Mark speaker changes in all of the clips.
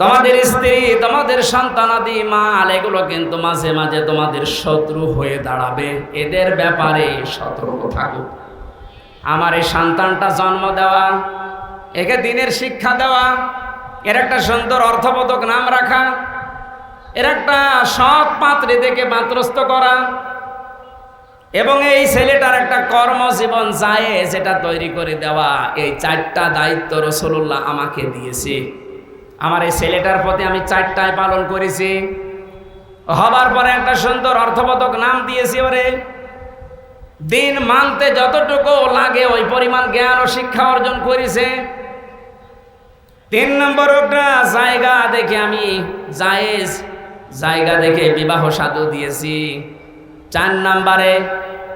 Speaker 1: তোমাদের স্ত্রী, তোমাদের সন্তানাদি মাল এগুলো কিন্তু মাঝে মাঝে তোমাদের শত্রু হয়ে দাঁড়াবে। এদের ব্যাপারে সতর্ক থাকো। আমার এই সন্তানটা জন্ম দেওয়া, একে দিনের শিক্ষা দেওয়া, এর একটা সুন্দর অর্থবোধক নাম রাখা, এর একটা সৎ পাত্রে দেখে পাত্রস্থ করা, এবং এই ছেলেটার একটা কর্মজীবন যায় যেটা তৈরি করে দেওয়া, এই চারটা দায়িত্ব রসুল্লাহ আমাকে দিয়েছে। আমার এই ছেলেটার প্রতি আমি চারটায় পালন করেছি। হবার পরে একটা সুন্দর অর্থবোধক নাম দিয়েছি ওরে। দিন মানতে যতটুকু লাগে ওই পরিমাণ জ্ঞান ও শিক্ষা অর্জন করেছে। তিন নম্বর একটা জায়গা দেখে আমি জায়েজ জায়গা দেখে বিবাহ সাধু দিয়েছি। চার নাম্বারে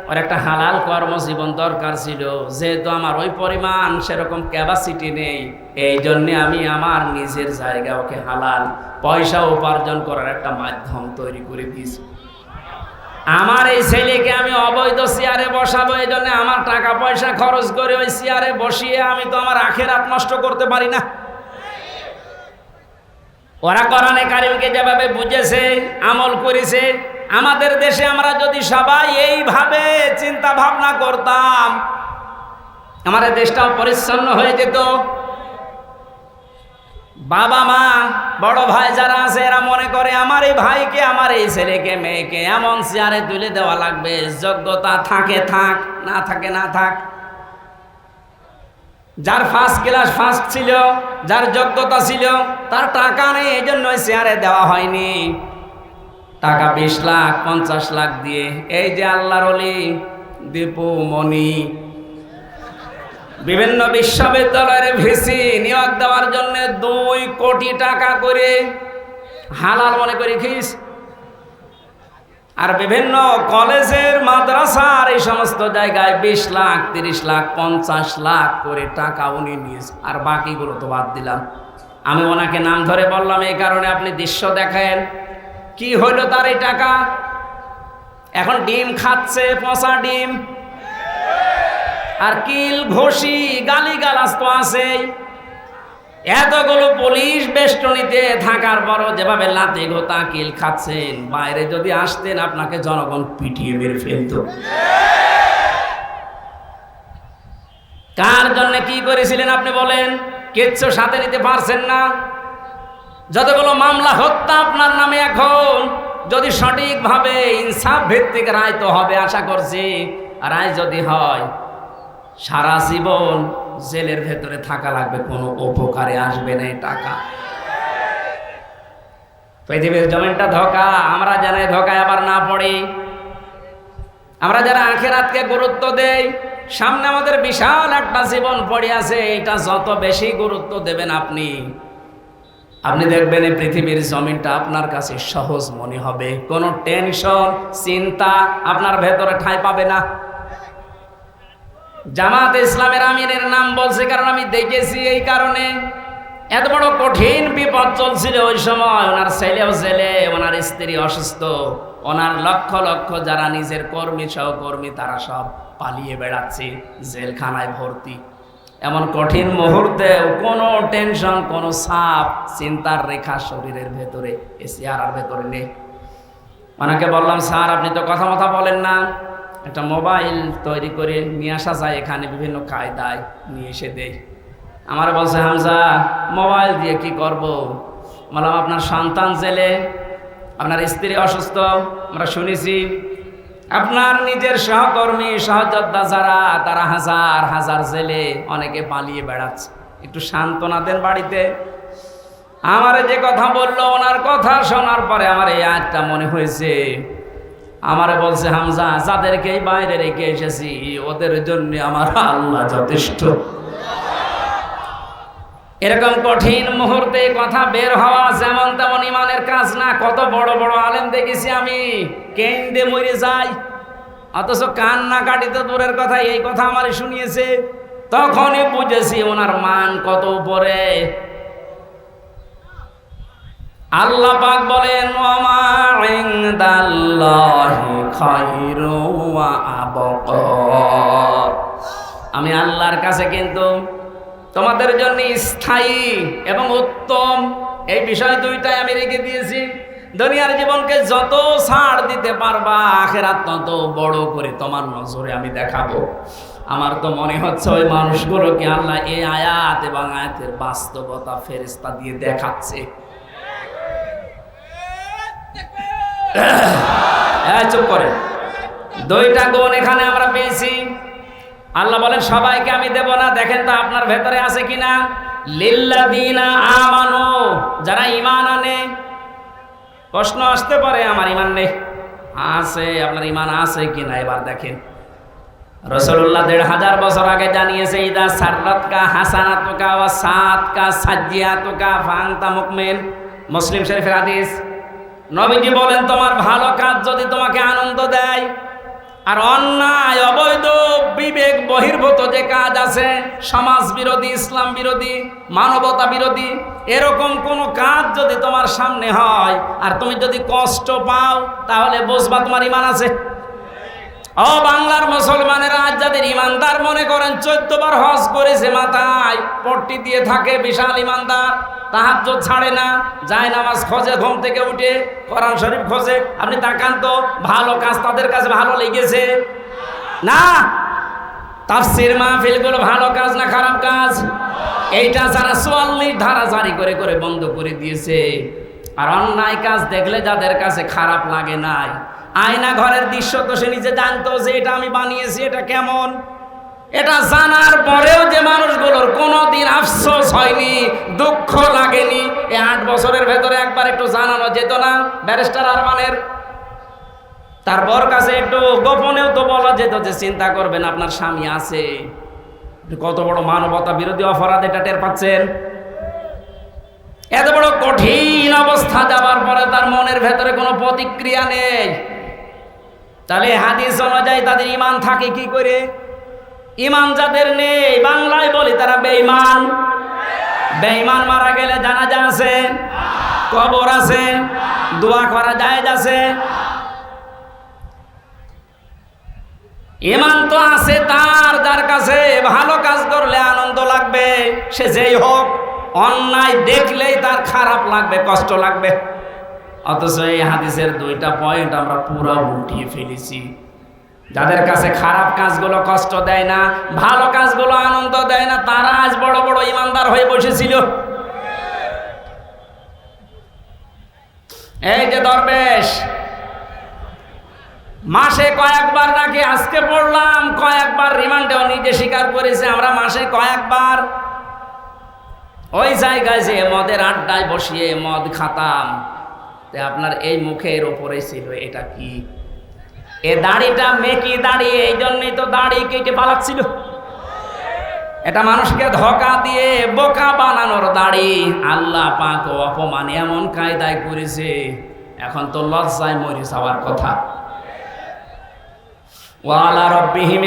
Speaker 1: ওর একটা হালাল কর্মজীবন দরকার ছিল। যেহেতু আমার ওই পরিমাণ সেরকম ক্যাপাসিটি নেই এই জন্যে আমি আমার নিজের জায়গা ওকে হালাল পয়সা উপার্জন করার একটা মাধ্যম তৈরি করে দিয়েছি। আমার এই ছেলেকে আমি অবৈধ চেয়ারে বসাবো এই জন্য আমার টাকা পয়সা খরচ করে ওই চেয়ারে বসিয়ে আমি তো আমার আখের হাত নষ্ট করতে পারি না। ওরা কোরআনে কারিমকে যেভাবে বুঝেছে, আমল করেছে আমাদের দেশে আমরা যদি সবাই এইভাবে চিন্তা ভাবনা করতাম, আমাদের দেশটাও পরিচ্ছন্ন হয়ে যেত। বাবা মা, বড় ভাই যারা আছে, এরা মনে করে, আমার এই ভাইকে, আমার এই ছেলেকে, মেয়েকে এমন চেয়ারে তুলে দেওয়া লাগবে, যোগ্যতা থাকে থাক, না থাকে না থাক। যার ফার্স্ট ক্লাস ফার্স্ট ছিল, যার যোগ্যতা ছিল, তার টাকা নেই, এই জন্য চেয়ারে দেওয়া হয়নি। টাকা বিশ লাখ, পঞ্চাশ লাখ দিয়ে। এই যে আল্লাহর অলি দীপু মণি বিভিন্ন বিশ্ববিদ্যালয়ের ভিসি নিয়োগ দেওয়ার জন্য দুই কোটি টাকা করে হালাল মনে করি খিস আর বিভিন্ন কলেজের, মাদ্রাসার এই সমস্ত জায়গায় বিশ লাখ, তিরিশ লাখ, পঞ্চাশ লাখ করে টাকা উনি নিয়েছে। আর বাকিগুলো তো বাদ দিলাম। আমি ওনাকে নাম ধরে বললাম, এই কারণে আপনি দৃশ্য দেখেন। কি হইল তার এই টাকা? এখন ডিম খাচ্ছে, পচা ডিম। আর কিল ঘষি গালি গালাস তো আছেই। এতগুলো পুলিশ বেষ্টনীতে থাকার পরও যেভাবে লাতে গোতা কিল খাচ্ছেন, বাইরে যদি আসতেন আপনাকে জনগণ পিটিয়ে মেরে ফেলত। কার জন্য কি করেছিলেন আপনি বলেন? কিচ্ছু সাথে নিতে পারছেন না। যতগুলো মামলা হত্যা আপনার নামে এখন। যদি সঠিকভাবে ইনসাফ ভিত্তিক রায় তো হবে, আশা করছি, রায় যদি হয়, সারা জীবন জেলের ভেতরে থাকা লাগবে, কোনো উপকারে আসবে না টাকা। পৃথিবীর জমিনটা ধোকা, আমরা যেন ধোকায় আবার না পড়ি। আমরা যারা আখেরাতকে গুরুত্ব দেই, সামনে আমাদের বিশাল একটা জীবন পড়ে আছে, এটা যত বেশি গুরুত্ব দেবেন আপনি আপনি দেখবেন এই পৃথিবীর জমিনটা আপনার কাছে সহজ মনে হবে। কোনো টেনশন, চিন্তা আপনার ভেতরে ঠাঁই পাবে না। জামাত ইসলামের আমিরের নাম বলছে, কারণ আমি দেখেছি এই কারণে। এত বড় কঠিন বিপদ চলছিল ওই সময়। ওনার ছেলেও ছেলে ওনার স্ত্রী অসুস্থ। ওনার লক্ষ লক্ষ যারা নিজের কর্মী সহকর্মী, তারা সব পালিয়ে বেড়াচ্ছে, জেলখানায় ভর্তি। এমন কঠিন মুহূর্তে কোনো টেনশন, কোনো সাপ চিন্তার রেখা শরীরের ভেতরে, এ চেয়ারার ভেতরে নেই। ওনাকে বললাম, স্যার, আপনি তো কথা মথা বলেন না। একটা মোবাইল তৈরি করে নিয়ে আসা যায়, এখানে বিভিন্ন কায়দায় নিয়ে এসে দেয় আমার বলছে, হামজা, মোবাইল দিয়ে কি করব? বললাম, আপনার সন্তান জেলে, আপনার স্ত্রী অসুস্থ, আমরা শুনেছি আপনার নিজের সহকর্মী সহযোদ্ধা যারা, তারা হাজার হাজার জেলে অনেকে পালিয়ে বেড়াচ্ছে। একটু সান্ত্বনা দেন বাড়িতে। আমার যে কথা বলল, ওনার কথা শোনার পরে আমার এই আজটা মনে হয়েছে। আমারে বলছে, হামজা যাদেরকে বাইরে রেখে এসেছি, ওদের জন্য আমার আল্লাহ যথেষ্ট। এরকম কঠিন মুহূর্তে কথা বের হওয়া যেমন তেমন ইমানের কাজ না, কত বড় বড় আলেম দেখেছি আমি। কেন্দে মরে যাই অথচ কান না কাটিতে দূরের কথা এই কথা আমার শুনিয়েছে। তখনই বুঝেছি ওনার মান কত উপরে। আল্লাহ পাক বলেন আমি আল্লাহর কাছে কিন্তু তোমাদের জন্য স্থায়ী এবং উত্তম। এই বিষয় দুইটাই আমি রেখে দিয়েছি। দুনিয়ার জীবনকে যত ছাড় দিতে পারবা, আখেরাত তত বড় করে তোমার নজরে আমি দেখাবো। আমার তো মনে হচ্ছে ওই মানুষগুলোকে আল্লাহ এই আয়াত এবং আয়াতের বাস্তবতা ফেরেস্তা দিয়ে দেখাচ্ছে। চুপ করে। দুইটা গুণ এখানে আমরা পেয়েছি। আল্লাহ বলেন, সবাইকে আমি দেব না। দেখেন তো আপনার ভেতরে আছে কিনা? লিল্লাদিনা আমানো। যারা ইমান আনে, প্রশ্ন আসতে পারে, আমার ইমান নেই। আছে, আপনার ইমান আছে কিনা? এবার দেখেন। রসুল্লাহ দেড় হাজার বছর আগে জানিয়েছে, ইদা সাররাত কা হাসানাত কা ওয়া সাত কা সাজ্জিয়াত কা ফাংতা মুকমিন মুসলিম শরীফের হাদিস। নবীজি বলেন, তোমার ভালো কাজ যদি তোমাকে আনন্দ দেয় আর অন্যায়, অবৈধ, বিবেক বহির্ভূত যে কাজ আছে, সমাজ বিরোধী, ইসলাম বিরোধী, মানবতা বিরোধী, এরকম কোনো কাজ যদি তোমার সামনে হয়, আর তুমি যদি কষ্ট পাও, তাহলে বুঝবা তোমার ইমান আছে। ও বাংলার মুসলমানেরা আজ যাদের ইমানদার মনে করেন চোদ্দ বার হজ করেছে মাথায়, পট্টি দিয়ে থাকে বিশাল ইমানদার তাহাজ্জ ছাড়ে না, যায় নামাজ খোঁজে, ঘুম থেকে উঠে, কোরআন শরীফ খোঁজে, আপনি তাকান তো, ভালো কাজ তাদের কাছে ভালো লেগেছে? না। তাফসির মাহফিলগুলো ভালো কাজ না খারাপ কাজ? এইটা যারা চুয়াল্লিশ ধারা জারি করে করে বন্ধ করে দিয়েছে। আর অন্যায় কাজ দেখলে যাদের কাছে খারাপ লাগে নাই। আয়না ঘরের দৃশ্য তো সে নিজে জানতো যে এটা আমি বানিয়েছি, এটা কেমন? এটা জানার পরেও যে মানুষগুলোর কোনোদিন আফসোস হয়নি, দুঃখ লাগেনি। এই আট বছরের ভেতরে একবার একটু জানানো যেত না, ব্যারিস্টার আরমানের। তারপর কাছে একটু গোপনেও তো বলা যেত যে চিন্তা করবেন, আপনার স্বামী আছে। কত বড় মানবতা বিরোধী অপরাধ এটা টের পাচ্ছেন? এত বড় কঠিন অবস্থা যাবার পরে তার মনের ভেতরে কোনো প্রতিক্রিয়া নেই। তাহলে হাদিস অনুযায়ী তাদের ইমান থাকে কি করে? ইমান যাদের নেই বাংলায় বলি তারা বেঈমান। বেঈমান মারা গেলে জানাজা আছে কবর আছে দোয়া করা জায়েজ আছে। ইমান তো আছে তার যার কাছে ভালো কাজ করলে আনন্দ লাগবে সে যেই হোক অন্যায় দেখলেই তার খারাপ লাগবে কষ্ট লাগবে। অথচ এই হাদিসের দুইটা পয়েন্ট আমরা পুরো উঠিয়ে ফেলেছি। যাদের কাছে খারাপ কাজগুলো কষ্ট দেয় না, ভালো কাজগুলো আনন্দ দেয় না, তারা আজ বড় বড় ইমানদার হয়ে বসেছিল। এই যে দরবেশ, মাসে কয়েকবার নাকি আজকে পড়লাম, কয়েকবার রিমান্ডেও নিজে স্বীকার করেছে, আমরা মাসে কয়েকবার। ওই জায়গায় যে মদের আড্ডায় বসিয়ে মদ খাতাম আপনার এই মুখের ওপরে ছিল এটা কি? এ দাড়িটা মেকি দাড়ি এই জন্যই তো দাড়ি কেটে পালাচ্ছিল। এটা মানুষকে ধোকা দিয়ে বোকা বানানোর দাড়ি। আল্লাহ পাক অপমান এমন কায়দায় করেছে, এখন তো লজ্জায় মরি যাওয়ার কথা। ওয়ালা রব্বিহিম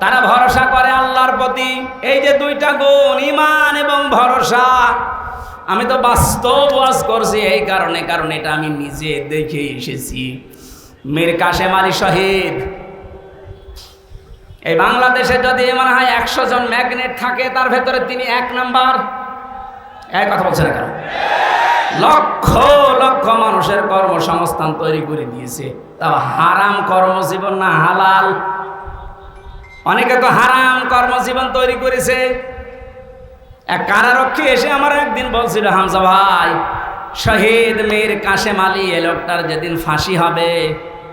Speaker 1: তারা ভরসা করে আল্লাহর প্রতি। এই যে দুইটা গুণ ইমান এবং ভরসা। আমি তো বাস্তব ওয়াজ করছি, এই কারণে, কারণ এটা আমি নিজে দেখে এসেছি। মীর কাশেম আলী শহীদ। এই বাংলাদেশে যদি মনে হয় একশো জন ম্যাগনেট থাকে, তার ভেতরে তিনি এক নাম্বার। এক কথা বলছেন কেন? লক্ষ লক্ষ মানুষের কর্মসংস্থান তৈরি করে দিয়েছে। তাও হারাম কর্মজীবন না, হালাল। অনেকে তো হারাম কর্মজীবন তৈরি করেছে। এক কারারক্ষী এসে আমার একদিন বলছিল, হামজা ভাই, শহীদ মীর কাশেম আলী এ লোকটার যেদিন ফাঁসি হবে,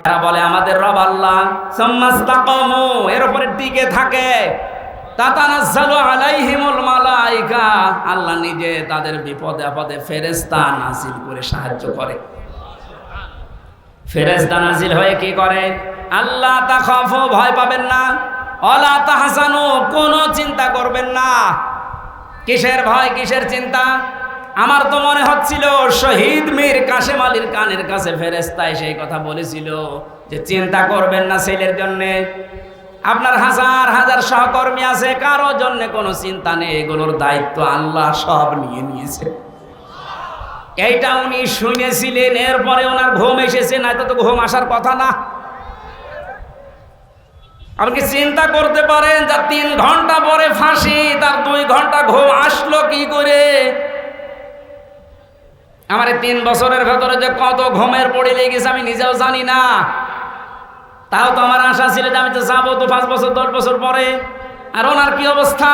Speaker 1: তারা বলে, আমাদের রব আল্লাহ এর উপরে টিকে থাকে। আল্লাহ নিজে তাদের বিপদে আপদে ফেরেশতা নাজিল করে সাহায্য করে। ফেরেশতা নাজিল হয়ে কি করে? আল্লাহ তাখাফু ভয় পাবেন না। অলা তাহসানু কোনো চিন্তা করবেন না। কিসের ভয়, কিসের চিন্তা? আমার তো মনে হচ্ছিল শহীদ মীর কাশেম আলীর কানের কাছে ফেরেস্তায় সেই কথা বলেছিল যে চিন্তা করবেন না ছেলের জন্যে। আপনার হাজার হাজার সহকর্মী আছে, কারও জন্য কোনো চিন্তা নেই, এগুলোর দায়িত্ব আল্লাহ সব নিয়ে নিয়েছে। এইটা উনি শুনেছিলেন, এরপরে ওনার ঘুম এসেছে না তো ঘুম আসার কথা না। আপনি চিন্তা করতে পারেন যা তিন ঘণ্টা পরে ফাঁসি, তার দুই ঘণ্টা ঘুম আসলো কি করে? আমার তিন বছরের ভেতরে যে কত ঘুমের পড়ে লেগেছে আমি নিজেও জানি না। তাও তো আমার আশা ছিল যে আমি তো যাব তো পাঁচ বছর, দশ বছর পরে। আর ওনার কি অবস্থা?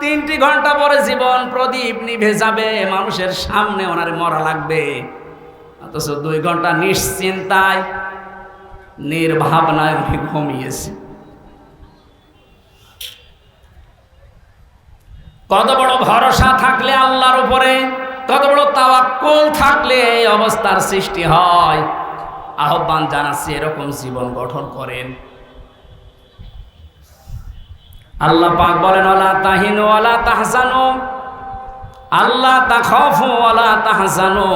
Speaker 1: তিনটি ঘণ্টা পরে জীবন প্রদীপ নিভে যাবে, মানুষের সামনে ওনার মরা লাগবে। অথচ দুই ঘণ্টা নিশ্চিন্তায়, নির্ভাবনায় ঘুমিয়েছে। কত বড় ভরসা থাকলে আল্লাহর উপরে, কত বড় তাওয়াক্কুল থাকলে এই অবস্থার সৃষ্টি হয়। আহ্বান জানাচ্ছি, এরকম জীবন গঠন করেন। আল্লাহ পাক বলেন ওলা তাহিনু ওলা তাহসানু আল্লাহ তাখাফু ওলা তাহসানু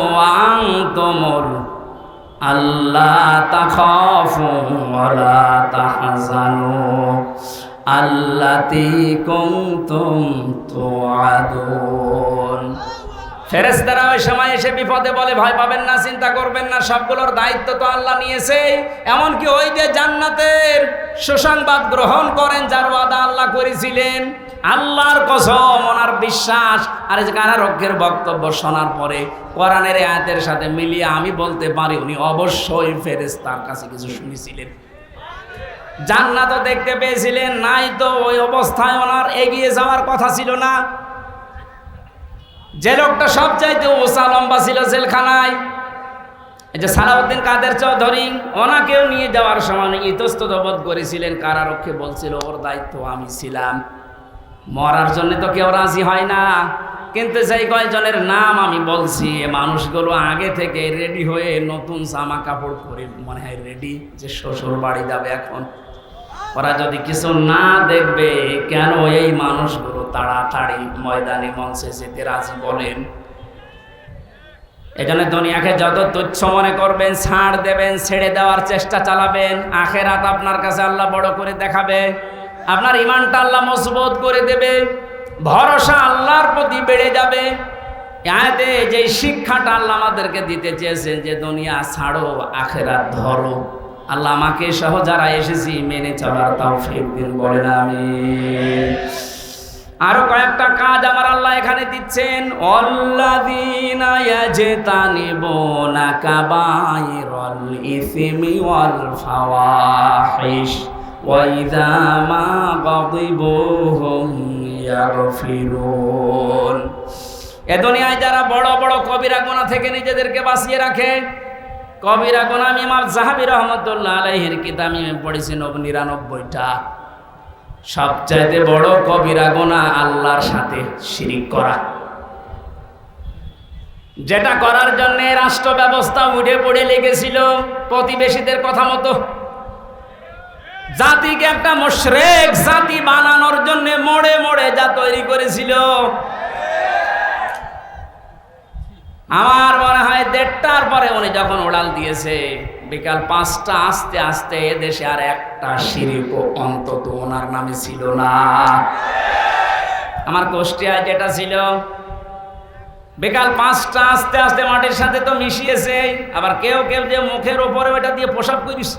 Speaker 1: আনতুমুল। আল্লাহ তাখাফু ওলা তাহসানু আল্লাতি কুনতুম তুআদুন। ফেরেস্তারা ওই সময় এসে বিপদে বলে, ভয় পাবেন না, চিন্তা করবেন না, সবগুলোর দায়িত্ব তো আল্লাহ নিয়েছে। এমনকি ওই যে জান্নাতের সুসংবাদ গ্রহণ করেন, যার ওয়াদা আল্লাহ করেছিলেন। আল্লাহর কসম, ওনার বিশ্বাস। আর কারারক্ষের বক্তব্য শোনার পরে কোরআনের আয়াতের সাথে মিলিয়ে আমি বলতে পারি, উনি অবশ্যই ফেরেস্তার কাছে কিছু শুনেছিলেন। জান্নাতও দেখতে পেয়েছিলেন, নাই তো ওই অবস্থায় ওনার এগিয়ে যাওয়ার কথা ছিল না। যে লোকটা সব চাইতে ওসা লম্বা ছিল জেলখানায়, এই যে সালাউদ্দিন কাদের চৌধুরী, ওনাকেও নিয়ে যাওয়ার সময় ইতস্তত বোধ করেছিলেন, কারারক্ষে বলছিল, ওর দায়িত্ব আমি ছিলাম। মরার জন্য তো কেউ রাজি হয় না। কিন্তু সেই কয়েকজনের নাম আমি বলছি মানুষগুলো আগে থেকে রেডি হয়ে নতুন জামা কাপড় পরে মনে হয় রেডি যে শ্বশুর বাড়ি যাবে এখন। ওরা যদি কিছু না দেখবে, কেন এই মানুষগুলো তাড়াতাড়ি ময়দানে মঞ্চে যেতে রাজি বলেন? এজন্য দুনিয়াকে যত তুচ্ছ মনে করবেন, ছাড় দেবেন, ছেড়ে দেওয়ার চেষ্টা চালাবেন। আখেরাত আপনার কাছে আল্লাহ বড় করে দেখাবে। আপনার ইমানটা আল্লাহ মজবুত করে দেবে। ভরসা আল্লাহর প্রতি বেড়ে যাবে। আয়াতে যে শিক্ষাটা আল্লাহ আমাদেরকে দিতে চেয়েছেন যে, দুনিয়া ছাড়ো, আখেরাত ধরো। আল্লাহ আমাকে সহ যারা এসেছি মেনে চলার তাও দিন, বলেন আমি আরও কয়েকটা কাজ আমার আল্লাহ এখানে দিচ্ছেন। এ দুনিয়ায় যারা বড় বড় কবিরা গুনাহ থেকে নিজেদেরকে বাঁচিয়ে রাখে কবিরা গোনাম ইমাম জাহাবি রহমতুল্লাহ আলাইহির কিতাব আমি পড়েছি নব নিরানব্বইটা। সবচাইতে বড় কবিরা গোনা আল্লাহর সাথে শিরিক করা। যেটা করার জন্য রাষ্ট্র ব্যবস্থা উঠে পড়ে লেগেছিল প্রতিবেশীদের কথা মতো। জাতিকে একটা মুশরেক জাতি বানানোর জন্য মোড়ে মোড়ে যা তৈরি করেছিল। আমার মনে হয় দেড়টার পরে উনি যখন ওড়াল দিয়েছে, বিকাল পাঁচটা আস্তে আস্তে দেশে আর একটা শিরিপ অন্তত ওনার নামে ছিল না। আমার কোষ্টিয়ায় যেটা ছিল, বিকাল পাঁচটা আস্তে আস্তে মাটির সাথে তো মিশিয়েছে, আবার কেউ কেউ যে মুখের ওপরে ওটা দিয়ে পোশাক করিস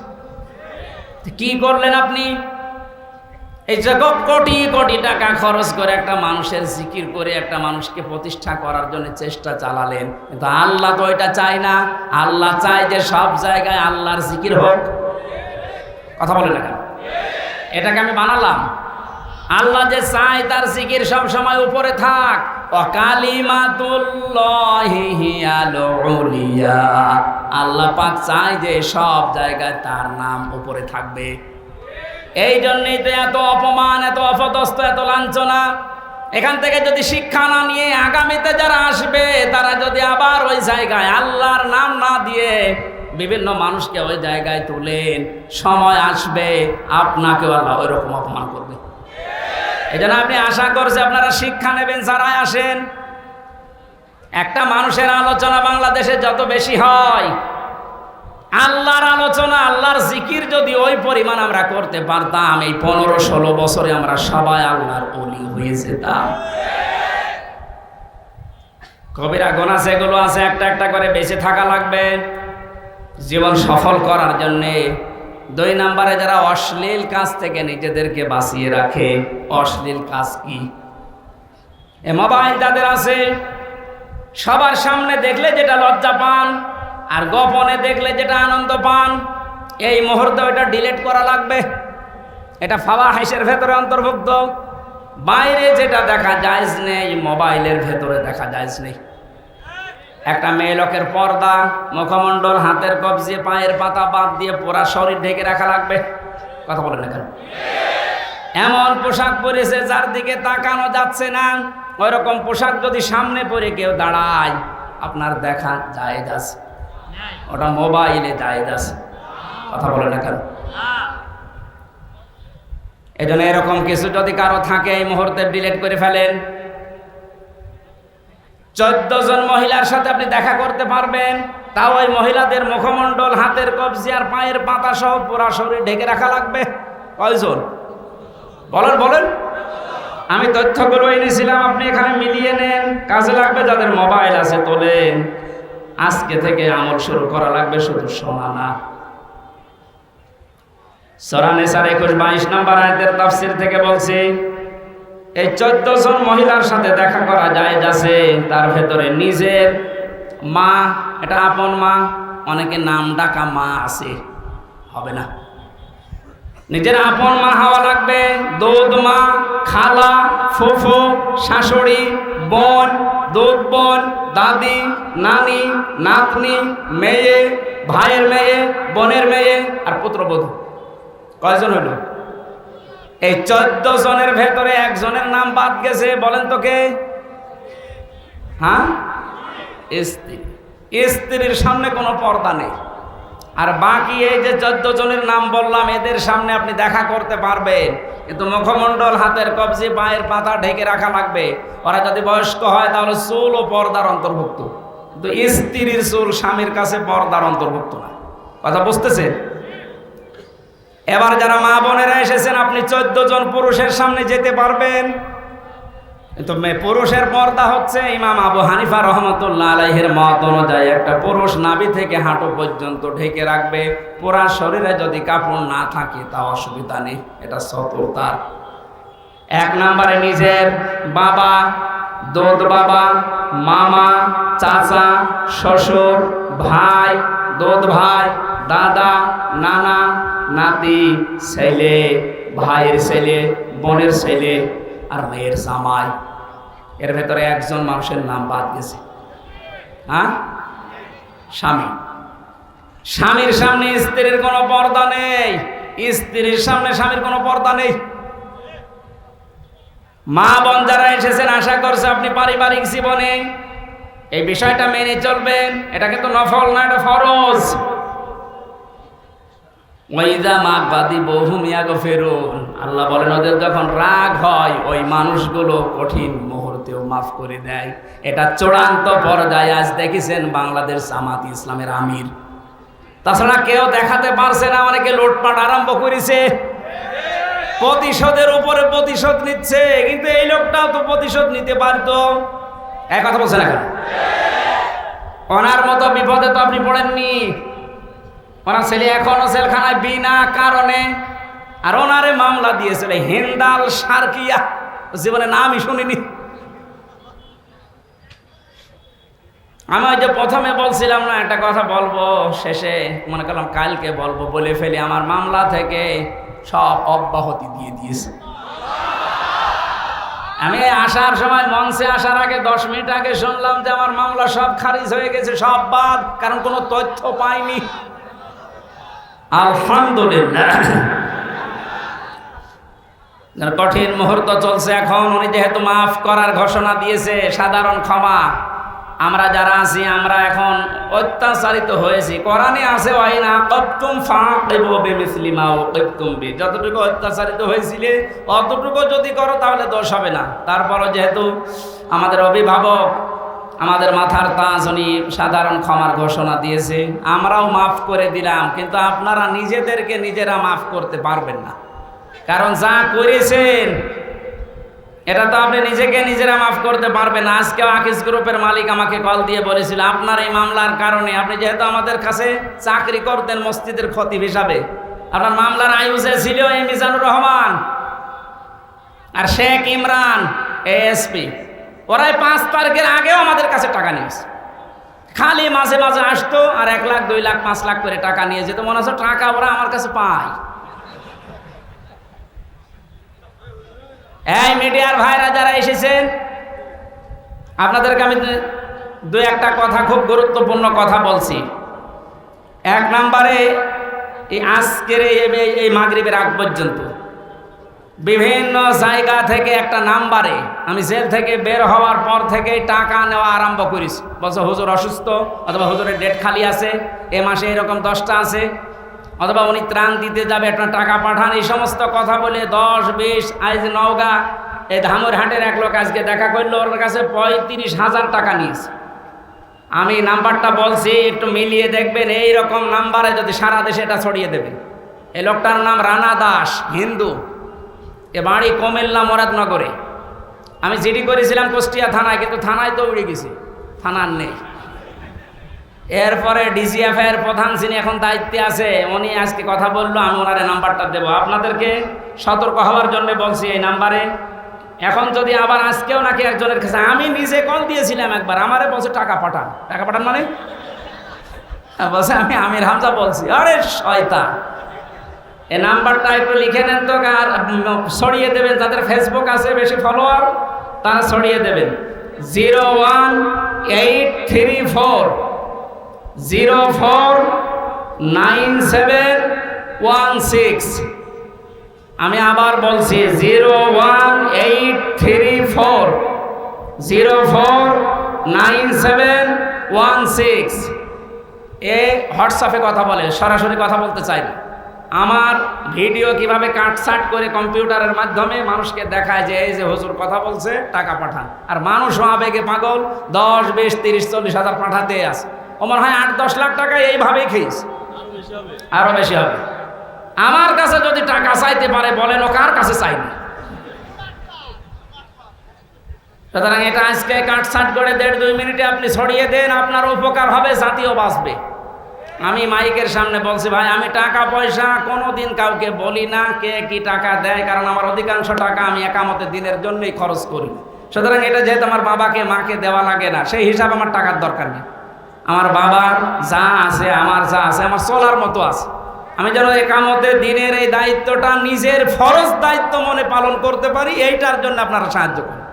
Speaker 1: কি করলেন আপনি? এই যে কোটি কোটি টাকা খরচ করে একটা মানুষের জিকির করে একটা মানুষকে প্রতিষ্ঠা করার জন্য চেষ্টা চালালেন। কিন্তু আল্লাহ তো এটা চায় না। আল্লাহ চায় যে সব জায়গায় আল্লাহর জিকির হোক। কথা বলে না এটাকে আমি বানালাম। আল্লাহ যে চায় তার জিকির সব সময় উপরে থাক। আল্লাহ পাক চায় যে সব জায়গায় তার নাম উপরে থাকবে। এই জন্যই তো এত অপমান, এত অপদস্থ, এত লাঞ্ছনা। এখান থেকে যদি শিক্ষা না নিয়ে আগামীতে যারা আসবে, তারা যদি আবার ওই জায়গায় আল্লাহর নাম না দিয়ে বিভিন্ন মানুষকে ওই জায়গায় তুলেন, সময় আসবে, আপনাকেও আল্লাহ ওই রকম অপমান করবে। এই জন্য আপনি আশা করছে আপনারা শিক্ষা নেবেন, যারাই আসেন। একটা মানুষের আলোচনা বাংলাদেশে যত বেশি হয় আল্লাহর আলোচনা, আল্লাহর জিকির যদি ওই পরিমাণ আমরা করতে পারতাম, এই পনেরো ষোলো বছরে আমরা সবাই আল্লাহর অলি হয়ে যেতাম। কবিরা গোনা সেগুলো আছে, একটা একটা করে বেঁচে থাকা লাগবে। জীবন সফল করার জন্যে দুই নাম্বারে যারা অশ্লীল কাজ থেকে নিজেদেরকে বাঁচিয়ে রাখে, অশ্লীল কাজ কি? এ মোবাইল যাদের আছে, সবার সামনে দেখলে যেটা লজ্জা পান আর গোপনে দেখলে যেটা আনন্দ পান, এই মুহূর্তে ওইটা ডিলিট করা লাগবে। এটা ফাওয়া হাইসের ভেতরে অন্তর্ভুক্ত। বাইরে যেটা দেখা যায় নেই, মোবাইলের ভেতরে দেখা যায় নেই। একটা মেয়ে লোকের পর্দা, মুখমণ্ডল, হাতের কবজি, পায়ের পাতা বাদ দিয়ে পুরা শরীর ঢেকে রাখা লাগবে। কথা বলেন না কেন? এমন পোশাক পরেছে যার দিকে তাকানো যাচ্ছে না। ওই রকম পোশাক যদি সামনে পরে কেউ দাঁড়ায়, আপনার দেখা যায় আছে ওটা মোবাইলে যায় আছে কথা বলে না কেন? এই জন্য এরকম কিছু যদি কারও থাকে, এই মুহূর্তে ডিলিট করে ফেলেন। চোদ্দ জন মহিলার সাথে আপনি দেখা করতে পারবেন, তাও ওই মহিলাদের মুখমণ্ডল, হাতের কবজি আর পায়ের পাতা সহ পুরা শরীর ঢেকে রাখা লাগবে। কয়জন? বলেন বলেন। আমি তথ্যগুলো এনেছিলাম, আপনি এখানে মিলিয়ে নেন। কাজে লাগবে যাদের মোবাইল আছে, তোলেন। আজকে থেকে আমল শুরু করা লাগবে শুধু শোনা না সরানে সার একুশ বাইশ নাম্বার আয়তের তাফসির থেকে বলছি, এই চোদ্দ জন মহিলার সাথে দেখা করা যায় যাচ্ছে তার ভেতরে নিজের মা, এটা আপন মা, অনেকে নাম ডাকা মা আছে, হবে না। নিজের আপন মা হওয়া লাগবে দৌদ মা, খালা, ফুফু, শাশুড়ি বোন দৌদ বোন, দাদি, নানি, নাতনি, মেয়ে, ভাইয়ের মেয়ে, বোনের মেয়ে আর পুত্রবধূ। কয়জন হলো এই চোদ্দ জনের ভেতরে একজনের নাম বাদ গেছে, বলেন তো কে? হ্যাঁ? স্ত্রী। স্ত্রীর সামনে কোনো পর্দা নেই। আর বাকি এই যে চোদ্দ জনের নাম বললাম, এদের সামনে আপনি দেখা করতে পারবেন। কিন্তু মুখমণ্ডল, হাতের কবজি, পায়ের পাতা ঢেকে রাখা লাগবে। ওরা যদি বয়স্ক হয়, তাহলে চুল ও পর্দার অন্তর্ভুক্ত। কিন্তু স্ত্রীর চুল স্বামীর কাছে পর্দার অন্তর্ভুক্ত না। কথা বুঝতেছেন? এবার যারা মা বোনেরা এসেছেন, আপনি চোদ্দ জন পুরুষের সামনে যেতে পারবেন। কিন্তু পুরুষের পর্দা হচ্ছে ইমাম আবু হানিফা রহমতুল্লাহ আলাইহের মত অনুযায়ী একটা পুরুষ নাভি থেকে হাঁটু পর্যন্ত ঢেকে রাখবে, পুরা শরীরে যদি কাপড় না থাকে তা অসুবিধা নেই, এটা সতর্কতার এক নম্বরে নিজের বাবা দোদ বাবা, মামা, চাচা, শ্বশুর, ভাই দোদ ভাই, দাদা, নানা, নাতি, ছেলে, ভাইয়ের ছেলে, বোনের ছেলে আর মেয়ের জামাই। এর ভেতরে একজন মানুষের নাম বাদ গেছে। হ্যাঁ? স্বামী। স্বামীর সামনে স্ত্রীর কোনো পর্দা নেই। স্ত্রীর সামনে স্বামীর কোনো পর্দা নেই। মা বোন যারা এসেছেন, আশা করছে আপনি পারিবারিক জীবনে এই বিষয়টা মেনে চলবেন। এটা কিন্তু নফল না, এটা ফরজ। ওইদা মাগ বাদি বহু মিয়াগো ফেরুন। আল্লাহ বলেন, ওদের যখন রাগ হয়, ওই মানুষগুলো কঠিন মুহূর্তেও মাফ করে দেয়। এটা চূড়ান্ত পর্যায়ে আজ দেখেছেন বাংলাদেশ জামাত ইসলামের আমির। তাছাড়া কেউ দেখাতে পারছে না অনেকে লুটপাট আরম্ভ করেছে। প্রতিশোধের উপরে প্রতিশোধ নিচ্ছে, কিন্তু এই লোকটাও তো প্রতিশোধ নিতে পারতো। এক কথা বলছে না কেন ওনার মতো বিপদে তো আপনি পড়েননি। ওনার ছেলে এখনও জেলখানায় বিনা কারণে। আর ওনারে মামলা দিয়েছিল হিন্দাল সার্কিয়া। জীবনে নামই শুনিনি। আমি ওই যে প্রথমে বলছিলাম না, একটা কথা বলব শেষে। মনে করলাম কালকে বলব, বলে ফেলি, আমার মামলা থেকে সব অব্যাহতি দিয়ে দিয়েছে। আমি আসার সময় মঞ্চে আসার আগে দশ মিনিট আগে শুনলাম যে আমার মামলা সব খারিজ হয়ে গেছে, সব বাদ, কারণ কোনো তথ্য পাইনি। আলহামদুলিল্লাহ। কঠিন মুহূর্ত চলছে এখন, উনি যেহেতু মাফ করার ঘোষণা দিয়েছে, সাধারণ ক্ষমা। আমরা যারা আছি, আমরা এখন অত্যাচারিত হয়েছি। কোরআনে আছে, ওয়াইনা কপ্তুম ফাঁকিবু বিমিসলিমা ওয়াকিবতুম বি। যতটুকু অত্যাচারিত হয়েছিলে, অতটুকু যদি করো, তাহলে দোষ হবে না। তারপরও যেহেতু আমাদের অভিভাবক, আমাদের মাথার তাজ, উনি সাধারণ ক্ষমার ঘোষণা দিয়েছে, আমরাও মাফ করে দিলাম, কিন্তু আপনারা নিজেদেরকে নিজেরা মাফ করতে পারবেন না। কারণ যা করেছেন এটা তো আপনি নিজেকে নিজেরা মাফ করতে পারবেন। আজকে আকিস গ্রুপের মালিক আমাকে কল দিয়ে বলেছিল, আপনার এই মামলার কারণে আপনি যেহেতু আমাদের কাছে চাকরি করতেন মসজিদের ক্ষতি হিসাবে, আপনার মামলার আয়ুষে ছিল এই মিজানুর রহমান আর শেখ ইমরান, এএসপি। ওরাই পাঁচ তারিখের আগেও আমাদের কাছে টাকা নিয়েছে খালি মাঝে মাঝে আসতো আর এক লাখ, দুই লাখ, পাঁচ লাখ করে টাকা নিয়ে যেত। মনে হচ্ছে টাকা ওরা আমার কাছে পায়। এই মিডিয়ার ভাইরা যারা এসেছেন, আপনাদেরকে আমি দু একটা কথা, খুব গুরুত্বপূর্ণ কথা বলছি। এক নম্বরে, এই আজকের এই মাগরিবের আগ পর্যন্ত বিভিন্ন জায়গা থেকে একটা নাম্বারে আমি জেল থেকে বের হওয়ার পর থেকে টাকা নেওয়া আরম্ভ করেছি। বলছে, হুজুর অসুস্থ, অথবা হুজুরের ডেট খালি আছে, এ মাসে এরকম দশটা আছে। অথবা উনি ত্রাণ দিতে যাবে, একটা টাকা পাঠান, এই সমস্ত কথা বলে দশ, বিশ আজ নওগা, এই ধামরহাটের এক লোক আজকে দেখা করল, ওর কাছে পঁয়ত্রিশ হাজার টাকা নিয়েছে। আমি নাম্বারটা বলছি, একটু মিলিয়ে দেখবেন, এই রকম নাম্বারে যদি সারা দেশে এটা ছড়িয়ে দেবে। এই লোকটার নাম রানা দাস, হিন্দু। এ বাড়ি কুমিল্লা মরাদনগরে। আমি জিডি করেছিলাম কুষ্টিয়া থানায়, কিন্তু থানায় তো উড়ে গেছি। থানার নেই। এরপরে ডিজিএফ এর প্রধান যিনি এখন দায়িত্বে আছে উনি আজকে কথা বলল আমি ওনার নাম্বারটা দেবো। আপনাদেরকে সতর্ক হওয়ার জন্য বলছি এই নাম্বারে। এখন যদি আবার আজকেও নাকি একজনের কাছে আমি নিজে কল দিয়েছিলাম একবার আমারে বলছে টাকা পাঠান। টাকা পাঠান মানে? হ্যাঁ, বলছে আমি আমির হামজা বলছি। আরে শয়তা এই নাম্বারটা একটু লিখে নেন তো আর ছড়িয়ে দেবেন যাদের ফেসবুক আছে বেশি ফলোয়ার তারা ছড়িয়ে দেবেন। Zero one eight three four zero four nine seven one six আমি আবার বলছি zero one eight three four zero four nine seven one six এ হোয়াটসঅ্যাপে কথা বলে, সরাসরি কথা বলতে চাই না। আমার ভিডিও কীভাবে কাটসাট করে কম্পিউটারের মাধ্যমে মানুষকে দেখায় যে এই যে হুজুর কথা বলছে, টাকা পাঠান। আর মানুষও আবেগে পাগল, দশ, বিশ, তিরিশ, চল্লিশ হাজার পাঠাতে আছে। মনে হয় আট, দশ লাখ টাকা এইভাবেই খেয়েছে। আরও বেশি হবে। আমার কাছে যদি টাকা চাইতে পারে, বলেন ও কার কাছে চাইবে সুতরাং এটা আজকে কাটসাট করে দেড়, দুই মিনিটে আপনি ছড়িয়ে দেন, আপনার উপকার হবে, জাতীয় বাঁচবে। আমি মাইকের সামনে বলছি, ভাই, আমি টাকা পয়সা কোনো দিন কাউকে বলি না, কে কি টাকা দেয়, কারণ আমার অধিকাংশ টাকা আমি একামতে দিনের জন্যই খরচ করি। সুতরাং এটা যেহেতু আমার বাবাকে, মাকে দেওয়া লাগে না, সেই হিসাবে আমার টাকার দরকার নেই। আমার বাবার যা আছে, আমার যা আছে, আমার চলার মতো আছে। আমি যেন একামতে দিনের এই দায়িত্বটা নিজের ফরজ দায়িত্ব মনে পালন করতে পারি, এইটার জন্য আপনারা সাহায্য করুন।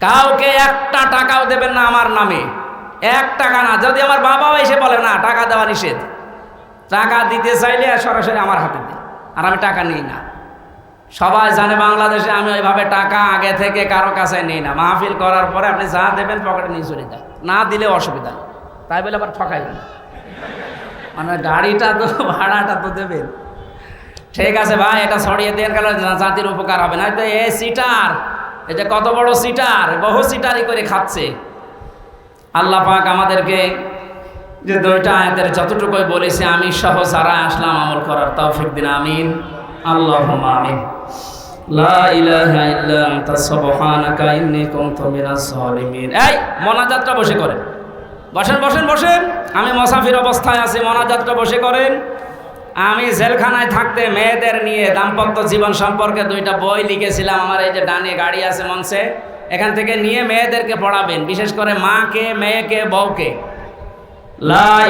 Speaker 1: কাউকে একটা টাকাও দেবেন না আমার নামে। এক টাকা না, যদি আমার বাবাও এসে বলে, না, টাকা দেওয়া নিষেধ। টাকা দিতে চাইলে সরাসরি আমার হাতে দেয় আর আমি টাকা নিই না। সবাই জানে বাংলাদেশে আমি ওইভাবে টাকা আগে থেকে কারও কাছে নিই না। মাহফিল করার পরে আপনি যা দেবেন, পকেটে নিয়ে চলে যান। না দিলে অসুবিধা। তাই বলে আবার ঠকাইবেন মানে গাড়িটা তো, ভাড়াটা তো দেবেন। ঠিক আছে ভাই, এটা সরিয়ে দেন গেল জাতির উপকার হবে। না তো এ সিটার এটা কত বড় সিটার, বহু সিটারি করে খাচ্ছে। আল্লাহ পাক আমাদেরকে যে দুইটা আয়াতের যতটুকুই বলেছে, আমি সহ সারা আসলাম আমল করার তৌফিক দিন। আমিন। আল্লাহ আমিন। এই, মোনাজাতটা বসে করেন। বসেন বসেন বসেন। আমি মুসাফির অবস্থায় আছি, মোনাজাতটা বসে করেন। আমি জেলখানায় থাকতে মেয়েদের নিয়ে দাম্পত্য জীবন সম্পর্কে দুইটা বই লিখেছিলাম। আমার এই যে ডানে গাড়ি আছে মঞ্চে, এখান থেকে নিয়ে মেয়েদেরকে পড়াবেন। বিশেষ করে মাকে, মেয়েকে, বউকে। লা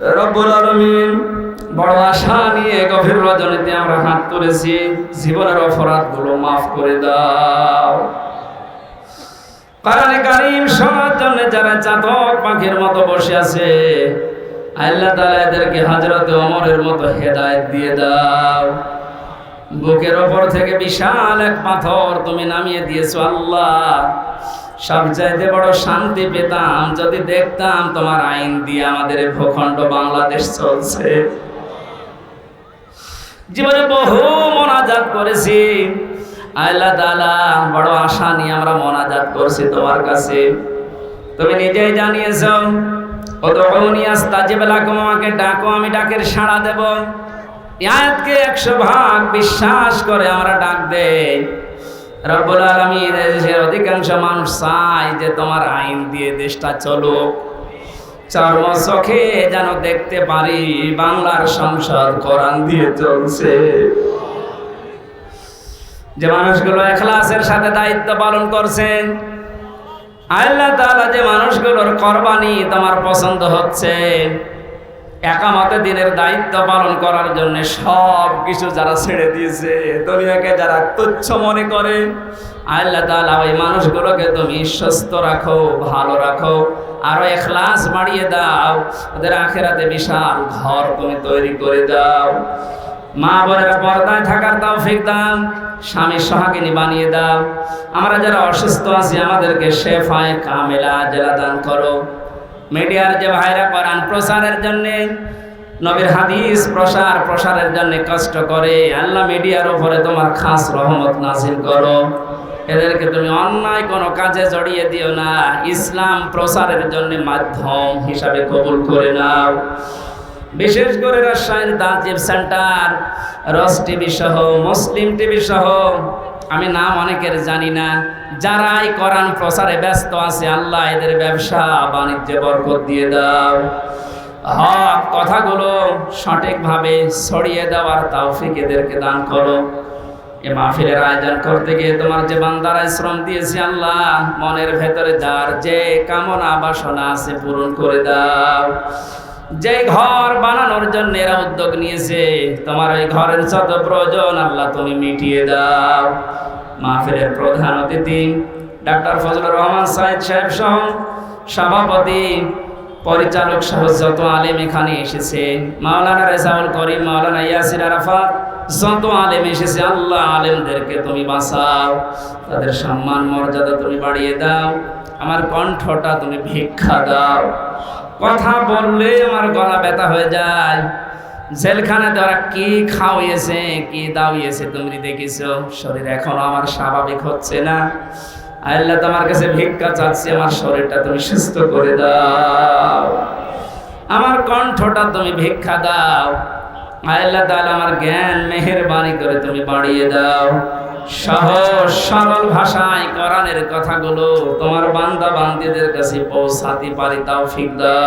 Speaker 1: রব্বুল আলামিন বড় আশা নিয়ে গভীর রজনীতে আমরা হাত তুলেছি। জীবনের অপরাধগুলো মাফ করে দাও। কারণে কারিম শোনার জন্য যারা চাতক পাখির মতো বসে আছে, আল্লাহ তালা এদেরকে হাজরতে অমরের মতো হেদায়ত দিয়ে দাও। বুকের ওপর থেকে বিশাল এক পাথর তুমি নামিয়ে দিয়েছ, আল্লাহ। সব চাইতে বড় শান্তি পেতাম। যদি দেখতাম তোমার আইন দিয়ে আমাদের ভূখণ্ড বাংলাদেশ চলছে। জীবনে বহু মোনাজাত করেছি। আল্লাহ তাআলা, বড় আশা নিয়ে আমরা মোনাজাত করছি তোমার কাছে। তুমি নিজেই জানিয়েছ ওদউনি আস্তাজিব লাকুম, আমাকে ডাকো, আমি ডাকের সাড়া দেব। এই আয়াতকে একশো ভাগ বিশ্বাস করে আমরা ডাক দেই। রব্বুল আলামিন দেশের অধিকাংশ মানুষ চায় যে তোমার আইন দিয়ে দেশটা চর্ম চোখে যেন দেখতে পারি বাংলার সংসদ কোরআন দিয়ে চলছে। যে মানুষগুলো এখলাসের সাথে দায়িত্ব পালন করছেন, আল্লাহ তাআলা যে মানুষগুলোর কোরবানি তোমার পছন্দ হচ্ছে। একামতে দিনের দায়িত্ব পালন করার জন্য সব কিছু যারা ছেড়ে দিয়েছে, দুনিয়াকে যারা তুচ্ছ মনে করে, আল্লাহ তাআলা ওই মানুষগুলোকে তুমি সুস্থ রাখো, ভালো রাখো, আরও এখলাস বাড়িয়ে দাও, ওদের আখেরাতে বিশাল ঘর তুমি তৈরি করে দাও। মা বোনেরা পর্দায় থাকার তৌফিক দাও স্বামী সোহাগিনী বানিয়ে দাও। আমরা যারা অসুস্থ আছি, আমাদেরকে শেফায় কামেলা জেলা দান করো। মিডিয়ার যে ভাইরা করান প্রচারের জন্যে, নবীর হাদিস প্রসার, প্রসারের জন্য কষ্ট করে, আল্লাহ মিডিয়ার উপরে তোমার খাস রহমত নাজিল করো। এদেরকে তুমি অন্যায় কোনো কাজে জড়িয়ে দিও না, ইসলাম প্রসারের জন্য মাধ্যম হিসাবে কবুল করে নাও। বিশেষ করে রাজশাহীর দাজিব সেন্টার রস টিভি সহ, মুসলিম টিভি সহ আমি নাম অনেকের জানি না। যারাই কোরআন প্রচারে ব্যস্ত আছে, আল্লাহ এদের ব্যবসা, বাণিজ্যে বরকত দিয়ে দাও। হক কথাগুলো সঠিকভাবে ছড়িয়ে দেওয়ার তৌফিক এদেরকে দান করো। এ মাহফিলের আয়োজন করতে গিয়ে তোমার যে বান্দারা শ্রম দিয়েছে, আল্লাহ, মনের ভেতরে যার যে কামনা বাসনা আছে পূরণ করে দাও। যে ঘর বানানোর জন্য এরা উদ্যোগ নিয়েছে, তোমার ওই ঘরের যত প্রয়োজন, আল্লাহ তুমি মিটিয়ে দাও। মাহফিলের প্রধান অতিথি, ডাক্তার ফজলুর রহমান সাহেব সাহেব সহ সভাপতি, পরিচালক সহ যত আলেম এখানে এসেছে, মাওলানা রেজাউল করিম, মাওলানা ইয়াসির আরাফাত, যত আলেম এসেছে, আল্লাহ আলেমদেরকে তুমি বাঁচাও, তাদের সম্মান মর্যাদা তুমি বাড়িয়ে দাও, আমার কণ্ঠটা তুমি ভিক্ষা দাও। কথা বললে আমার গলা ব্যথা হয়ে যায়। জেলখানাতে ওরা কি খাওয়িয়েছে, কি দাওয়িয়েছে তুমি দেখেছ? শরীর এখনও আমার স্বাভাবিক হচ্ছে না। আল্লাহ তোমার কাছে ভিক্ষা চাচ্ছি, আমার শরীরটা তুমি সুস্থ করে দাও। আমার কণ্ঠটা তুমি ভিক্ষা দাও। আল্লাহ তাআলা আমার জ্ঞান, মেহেরবানি করে তুমি বাড়িয়ে দাও। সহজ, সরল ভাষায় কোরআনের কথাগুলো তোমার বান্দা বান্দিদের কাছে পৌঁছাতে পারি তাও দাও।